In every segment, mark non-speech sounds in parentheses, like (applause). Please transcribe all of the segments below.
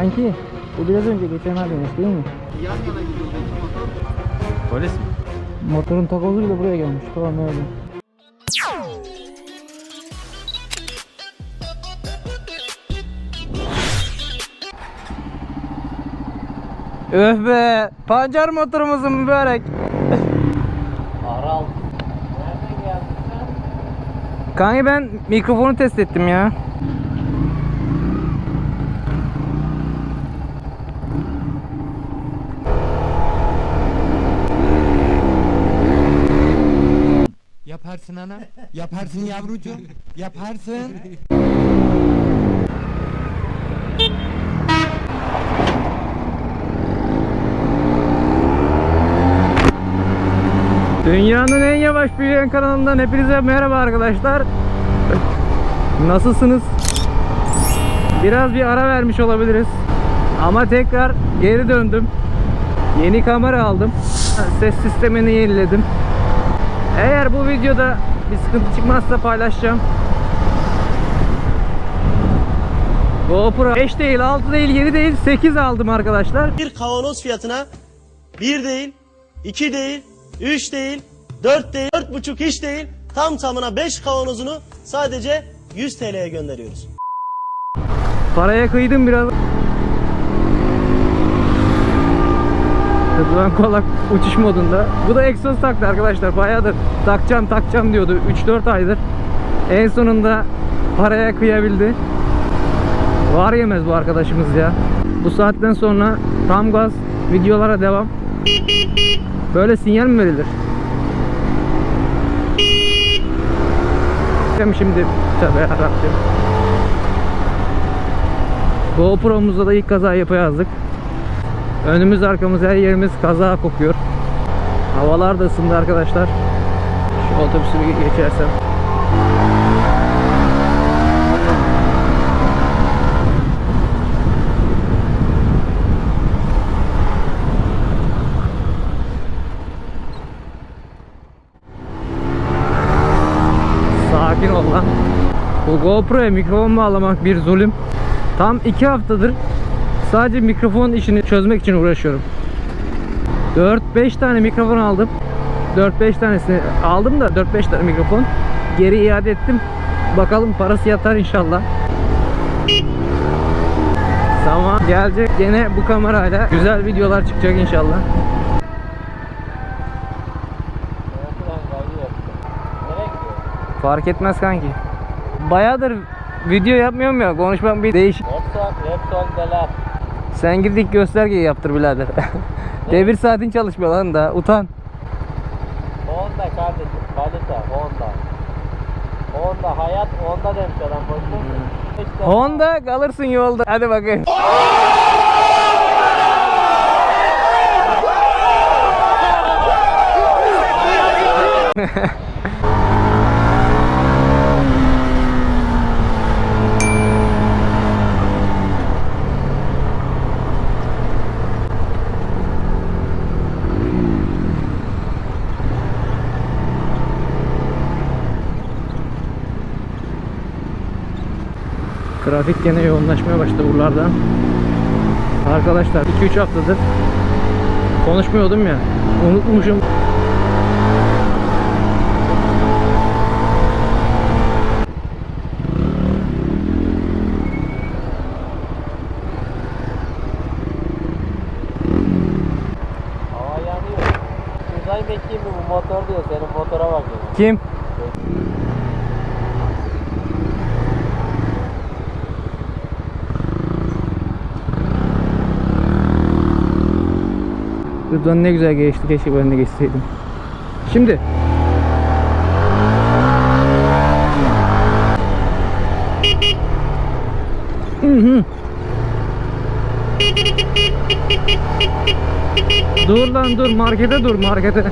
Kanki bu biraz önce geçen abimiz değil mi? Yan yana gidiyordu. Polis mi? Motorun takozuyla buraya gelmiş. Tamam öyle. Öh be! Pancar motorumuzun mübarek. Aral. Nereden geldin sen? Kanki ben mikrofonu test ettim ya. Yaparsın ana. Yaparsın yavrucuğum. Yaparsın. Dünyanın en yavaş büyüyen kanalından hepinize merhaba arkadaşlar. Nasılsınız? Biraz bir ara vermiş olabiliriz. Ama tekrar geri döndüm. Yeni kamera aldım. Ses sistemini yeniledim. Eğer bu videoda bir sıkıntı çıkmazsa paylaşacağım. GoPro 5 değil, 6 değil, 7 değil, 8 aldım arkadaşlar. Bir kavanoz fiyatına bir değil, iki değil, üç değil, dört değil, dört buçuk hiç değil, tam tamına beş kavanozunu sadece 100 TL'ye gönderiyoruz. Paraya kıydım biraz. Rıdvan Kolak uçuş modunda. Bu da egzoz taktı arkadaşlar. Bayağıdır takacağım takacağım diyordu. 3-4 aydır. En sonunda paraya kıyabildi. Var yemez bu arkadaşımız ya. Bu saatten sonra tam gaz videolara devam. Böyle sinyal mi verilir? Şimdi tabii yarabbim. GoPro'muzda da ilk kaza yapayazdık. Önümüz arkamız her yerimiz kaza kokuyor. Havalar da ısındı arkadaşlar. Şu otobüsü bir geçersem. Sakin ol. Bu GoPro'ya mikrofon bağlamak bir zulüm. Tam iki haftadır sadece mikrofon işini çözmek için uğraşıyorum. 4-5 tane mikrofon aldım. 4-5 tanesini aldım da 4-5 tane mikrofon. Geri iade ettim. Bakalım parası yatar inşallah. Zaman gelecek gene bu kamerayla güzel videolar çıkacak inşallah. Fark etmez kanki. Bayağıdır video yapmıyorum ya konuşmam bir değişik. Repsol, Repsol Delar. Sen gidip göstergeyi yaptır birader. (laughs) Devir saatin çalışmıyor lan da utan. Honda kardeşim, kalite, Honda. Honda, hayat Honda demiş adam, boşuna mı? İşte Honda kalırsın yolda. Hadi bakayım. (laughs) (laughs) Trafik gene yoğunlaşmaya başladı buralarda. Arkadaşlar 2-3 haftadır konuşmuyordum ya. Unutmuşum. Uzay mekiği mi bu motor diyor, senin motora bak. Kim? Rıdvan ne güzel geçti. Keşke ben de geçseydim. Şimdi. Hı hı. Dur lan dur markete dur markete.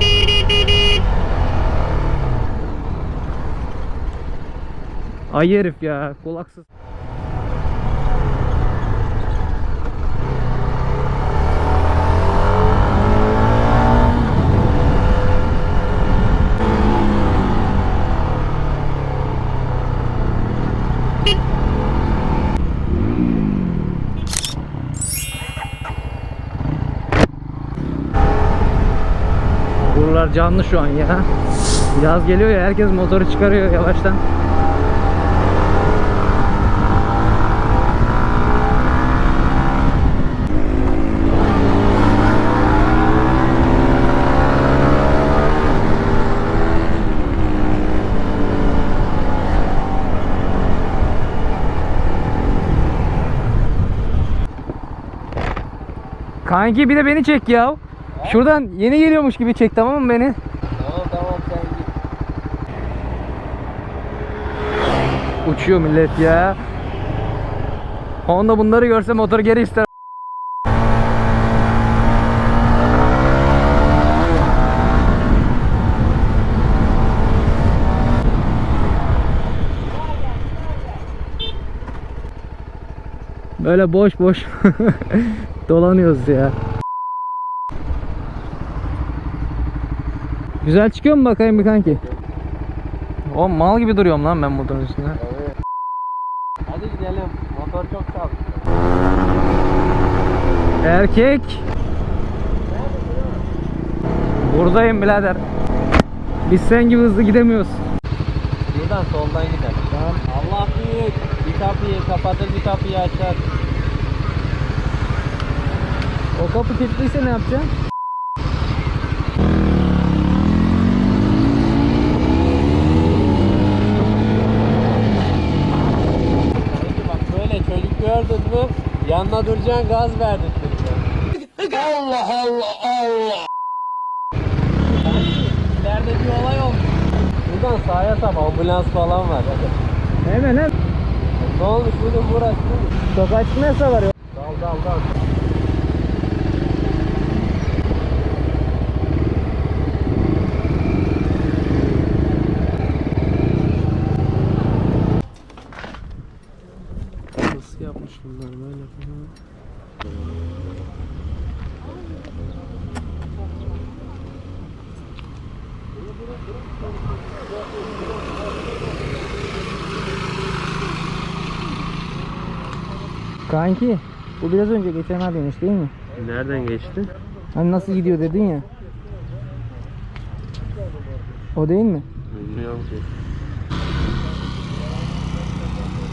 Ay herif ya kulaksız. Havalar canlı şu an ya. Yaz geliyor ya herkes motoru çıkarıyor yavaştan. Kanki bir de beni çek ya. Şuradan yeni geliyormuş gibi çek tamam mı beni? Tamam tamam sen git. Uçuyor millet ya. Honda bunları görse motor geri ister. Böyle boş boş (laughs) dolanıyoruz ya. Güzel çıkıyor mu bakayım bir kanki? O mal gibi duruyorum lan ben motorun üstünde. Hadi gidelim. Motor çok çalışıyor. Erkek. Buradayım birader. Biz sen gibi hızlı gidemiyoruz. Buradan soldan gidelim. Tamam. Allah büyük. Bir kapıyı kapatır bir kapıyı açar. O kapı kilitliyse ne yapacaksın? Sanki bak böyle çocuk gördün yanına duracaksın gaz verdirtireceksin. Allah Allah Allah. İleride bir olay olmuş. Buradan sağa sap ambulans falan var. Hadi. Hemen hem. Ne olmuş bunun burası? Çıkma yasağı var ya. Dal dal dal. Nasıl yapmış bunlar böyle falan. Kanki bu biraz önce geçen abiymiş değil mi? Nereden geçti? Hani nasıl gidiyor dedin ya. O değil mi? Bilmiyorum ki.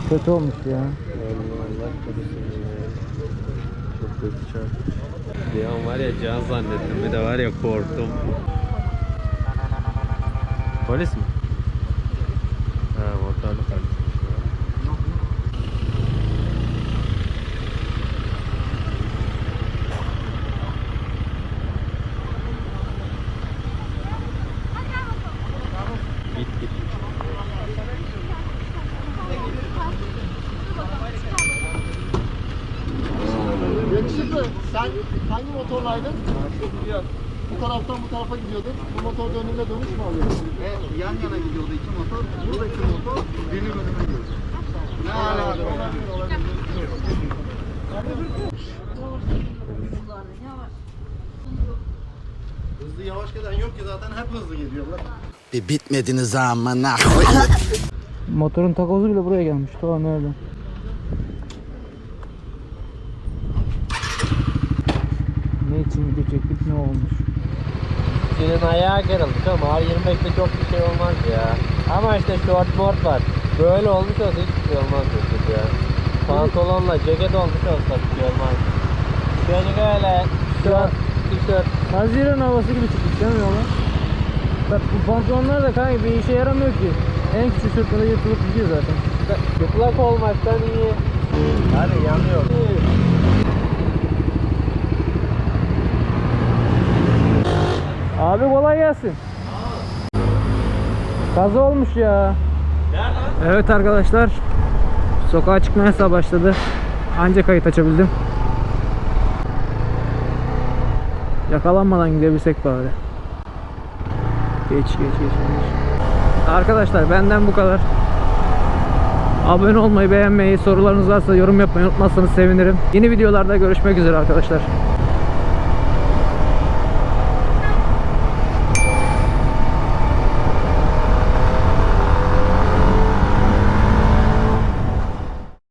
Kötü olmuş ya. Allah. Çok kötü çarptı. Bir an var ya can zannettim bir de var ya korktum. Polis mi? Ha motorlu polis. Git git. Yakışıklı sen hangi motorlaydın? Bu taraftan bu tarafa gidiyordun. Bu motor dönünde dönüş mü alıyorsun? Ve yan yana gidiyordu iki motor. Buradaki motor benim önüme gidiyordu. Ne alaka? Olabilir, olabilir. Hızlı yavaş gelen yok ki zaten hep hızlı geliyorlar. Bir bitmediniz amına Motorun takozu bile buraya gelmiş. Tamam öyle. Ne için video çektik ne olmuş? Senin ayağı kırılmış ama R25'te çok bir şey olmaz ya. Ama işte short mort var. Böyle olmuş olsa hiçbir şey olmaz diyorsun ya. Pantolonla ceket olmuş olsa bir şey olmaz. Çocuk öyle short, tişört. Haziran havası gibi çıktık değil mi yola? Bak bu pantolonlar da kanka bir işe yaramıyor ki. En küçük sırtında yırtılıp gidiyor zaten. Çıplak olmaktan iyi. Hadi yanıyor. Abi kolay gelsin. Kaza olmuş ya. Evet arkadaşlar. Sokağa çıkma yasağı başladı. Anca kayıt açabildim. Yakalanmadan gidebilsek bari. Geç geç geç. geç. Arkadaşlar benden bu kadar. Abone olmayı, beğenmeyi, sorularınız varsa yorum yapmayı unutmazsanız sevinirim. Yeni videolarda görüşmek üzere arkadaşlar.